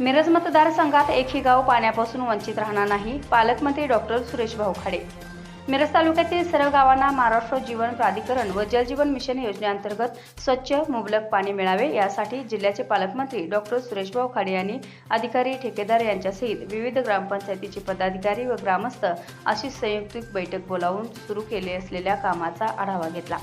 मिरज मतदारसंघात एकही गाव पाण्यापासून वंचित राहणार नाही पालकमंत्री डॉक्टर सुरेश भाऊ खाडे मिरज तालुक्यातील सर्व गावांना महाराष्ट्र जीवन प्राधिकरण व जलजीवन मिशन योजनेअंतर्गत स्वच्छ मुबलक पाणी मिळावे यासाठी जिल्ह्याचे पालकमंत्री डॉक्टर सुरेशभाऊ खाडे यांनी अधिकारी ठेकेदार यांच्यासहित विविध ग्रामपंचायतीचे पदाधिकारी व ग्रामस्थ अशी संयुक्त बैठक बोलावून सुरू केले असलेल्या कामाचा आढावा घेतला.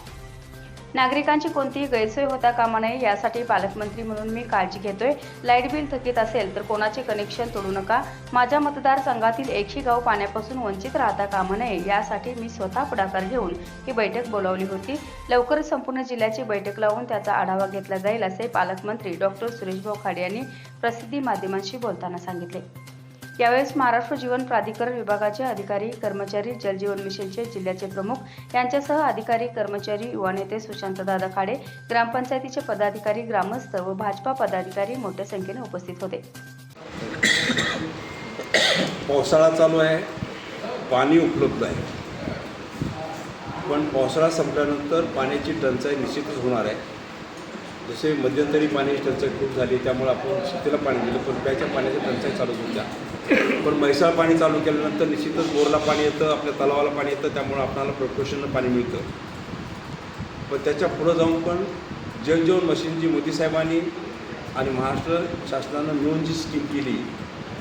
नागरिकांची कोणतीही गैरसोय होता कामा नये यासाठी पालकमंत्री म्हणून मी काळजी घेतोय. लाइट बिल थकीत असेल तर कोणाचे कनेक्शन तोडू नका. माझ्या मतदारसंघातील एकशे गाव पाण्यापासून वंचित राहता कामा नये यासाठी मी स्वतः पुढाकार घेऊन ही बैठक बोलावली होती. लवकरच संपूर्ण जिल्ह्याची बैठक लावून त्याचा आढावा घेतला जाईल असे पालकमंत्री डॉक्टर सुरेशभाऊ खाडे यांनी प्रसिद्धी माध्यमांशी बोलताना सांगितले. यावेळेस महाराष्ट्र जीवन प्राधिकरण विभागाचे अधिकारी कर्मचारी जलजीवन मिशनचे जिल्ह्याचे प्रमुख यांच्यासह अधिकारी कर्मचारी युवा नेते सुशांतदादा खाडे ग्रामपंचायतीचे पदाधिकारी ग्रामस्थ व भाजपा पदाधिकारी मोठ्या संख्येने उपस्थित होते. पावसाळा चालू आहे पाणी उपलब्ध आहे. पण पावसाळा संपल्यानंतर पाण्याची टंचाई निश्चितच होणार आहे. जसे मध्यंतरी पाणी टंचाई खूप झाली त्यामुळे आपण शेतीला पाणी दिलं पण प्यायच्या पाण्याची टंचाई चालू होत्या पण म्हैसाळ पाणी चालू केल्यानंतर निश्चितच बोरला पाणी येतं आपल्या तलावाला पाणी येतं त्यामुळे आपल्याला प्रपोशननं पाणी मिळतं. पण त्याच्या पुढं जाऊन पण जलजीवन मशीन जी मोदी साहेबांनी आणि महाराष्ट्र शासनानं मिळून जी स्कीम केली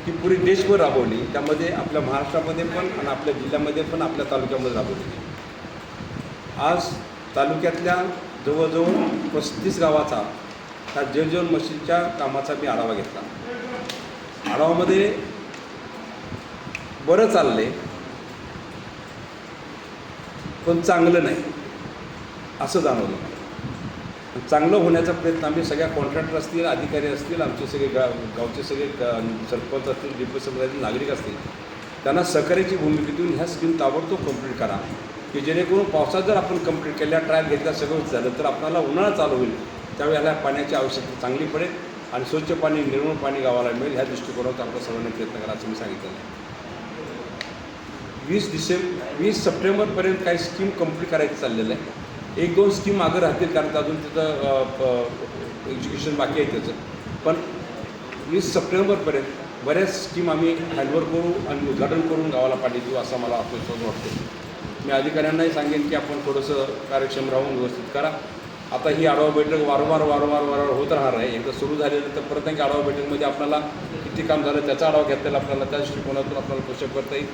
ती पुरी देशभर राबवली. त्यामध्ये आपल्या महाराष्ट्रामध्ये पण आणि आपल्या जिल्ह्यामध्ये पण आपल्या तालुक्यामध्ये राबवली. आज तालुक्यातल्या जवळजवळ पस्तीस गावाचा त्या जलजीवन मशीनच्या कामाचा मी आढावा घेतला. आढावामध्ये बरं चालले पण चांगलं नाही असं जाणवलं. मला. चांगलं होण्याचा प्रयत्न आम्ही सगळ्या कॉन्ट्रॅक्टर असतील अधिकारी असतील आमचे सगळे गा गावचे सगळे सरपंच असतील डिप्टी सरपंच नागरिक असतील त्यांना सहकार्याची भूमिका देऊन ह्या स्कीम ताबडतोब कंप्लीट करा. की जेणेकरून पावसात जर आपण कंप्लीट केल्या ट्रायल घेतल्या सगळं झालं तर आपल्याला उन्हाळा चालू होईल. त्यावेळेला पाण्याची आवश्यकता चांगली पडेल आणि स्वच्छ पाणी निर्मळ पाणी गावाला मिळेल. ह्या दृष्टिकोनातून आपल्या सर्वांनी प्रयत्न करा असं मी सांगितलेलं आहे. वीस डिसेंबर वीस सप्टेंबरपर्यंत काही स्कीम कंप्लीट करायचं चाललेलं आहे. एक दोन स्कीम मागं राहतील कारण अजून तिथं एज्युकेशन बाकी आहे त्याचं. पण वीस सप्टेंबरपर्यंत बऱ्याच स्कीम आम्ही हँडओव्हर करू आणि उद्घाटन करून गावाला पाणी देऊ असं मला आत्मविश्वास वाटतो मी अधिकाऱ्यांनाही सांगेन की आपण थोडंसं कार्यक्षम राहून व्यवस्थित करा. आता ही आढावा बैठक वारंवार वारंवार वारंवार होत राहणार आहे. एकदा सुरू झालेलं तर परत एक आढावा बैठकमध्ये आपल्याला किती काम झालं त्याचा आढावा घेता येईल आपल्याला त्या दृष्टिकोनातून आपल्याला पुषप करता येईल.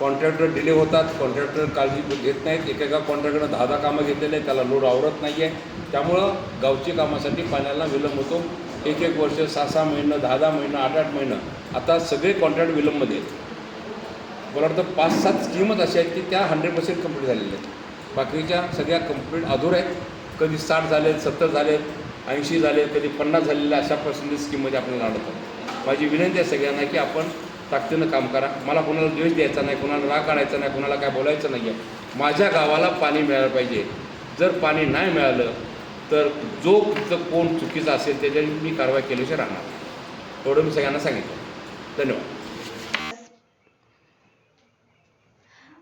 कॉन्ट्रॅक्टर डिले होतात कॉन्ट्रॅक्टर काळजी घेत नाहीत. एकेका कॉन्ट्रॅक्टरनं दहा दहा कामं घेतलेले आहेत त्याला लोड आवरत नाही आहे त्यामुळं गावची कामासाठी पाण्याला विलंब होतो. एक एक वर्ष सहा सहा महिनं दहा दहा महिनं आठ आठ महिनं. आता सगळे कॉन्ट्रॅक्ट विलंबमध्ये आहेत. मला वाटतं पाच सात स्कीमच अशा आहेत की त्या हंड्रेड पर्सेंट कंप्लीट झालेल्या आहेत. बाकीच्या सगळ्या कंप्लीट अधुऱ्या आहेत. कधी साठ झाले सत्तर झाले ऐंशी झाले कधी पन्नास झालेल्या अशा पर्सेंटेज स्कीममध्ये आपल्याला आढळतो माझी विनंती आहे सगळ्यांना की आपण ताकदीनं काम करा. मला कोणाला द्वेष द्यायचा नाही कोणाला राग काढायचा नाही कोणाला काय बोलायचं नाही आहे माझ्या गावाला पाणी मिळालं पाहिजे. जर पाणी नाही मिळालं तर जो तिथं कोण चुकीचा असेल त्याच्याने मी कारवाई केल्याशिवाय राहणार. एवढं मी सगळ्यांना सांगितलं. धन्यवाद.